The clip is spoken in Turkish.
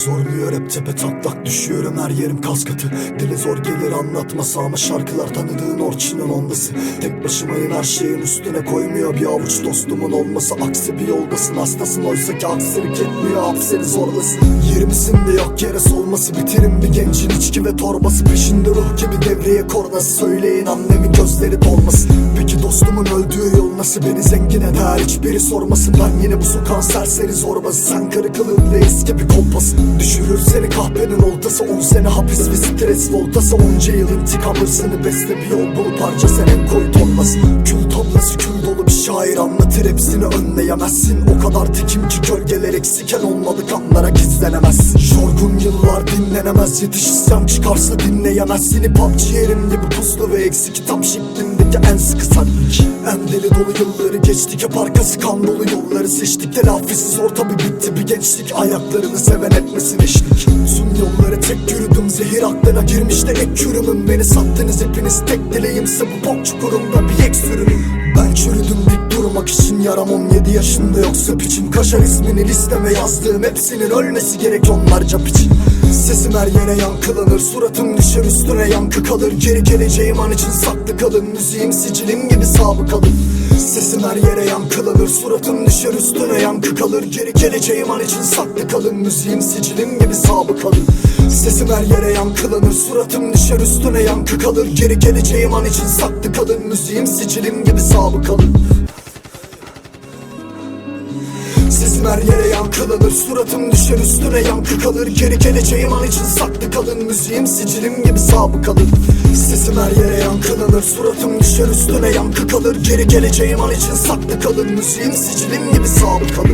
Zorluyor hep tepe taklak düşüyorum her yerim kas katı. Dili zor gelir anlatmasa ama şarkılar tanıdığın orçinin ondası Tek başımayım her şeyin üstüne koymuyor. Bir avuç dostumun olması Aksi bir yoldasın hastasın. Oysa ki aksilik etmiyor hap seni zorlasın. Yirmisinde yok yere solması bitirin bir gencin içki ve torbası. Peşinde ruh gibi devreye kornası. Söyleyin annemin gözleri dolmasın. Peki dostumun nasıl beni zengin eder. Hiçbiri sormasın Ben yine bu sokağın serseri zorbası. Sen kırı kılığında eski bir kompasın Düşürür seni kahvenin oltası On sene hapis ve stres voltası. Onca yıl intikam hırsını besle bir yol bulup parça senin koy tonlası. Kül toplası kül dolu bir şair anlatır hepsini önleyemezsin. O kadar tekim ki gölgeler eksiken olmadı kanlara gizlenemezsin. Yorgun yıllar dinlenemez yetişsem çıkarsa dinleyemezsin. Hip hop ciğerim gibi puslu ve eksik tam şeklimdeki en sıkı saklık En dolu yılları geçtik hep arkası kan dolu yolları seçtik. Telafisiz orta bir bitti bir gençlik Ayaklarını seven etmesin eşlik. Uzun yolları tek yürüdüm zehir aklına girmişti ek yürümüm. Beni sattınız hepiniz tek dileğimse bu bok çukurunda bir ek sürünüm Ben çürüdüm dik durmak için yaram 17 yaşında. Yoksa piçim Kaşar ismini listeme yazdığım hepsinin ölmesi gerek onlarca piçin. Sesim her yere yankılanır Suratım düşer üstüne yankı kalır. Geri geleceğim an için saklı kalın. Müziğim sicilim gibi sabıkalı Sesim her yere yankılanır Suratım düşer üstüne yankı kalır. Geri geleceğim an için saklı kalın Müziğim sicilim gibi sabıkalı Sesim her yere yankılanır Suratım düşer üstüne yankı kalır. Geri geleceğim an için saklı kalın Müziğim sicilim gibi sabıkalı her yere yankılanır. Suratım düşer üstüne yankı kalır. Geri geleceğim an için saklı kalın. Müziğim sicilim gibi sabıkalı Sesim her yere yankılanır. Suratım düşer üstüne yankı kalır. Geri geleceğim an için saklı kalın. Müziğim sicilim gibi sabıkalı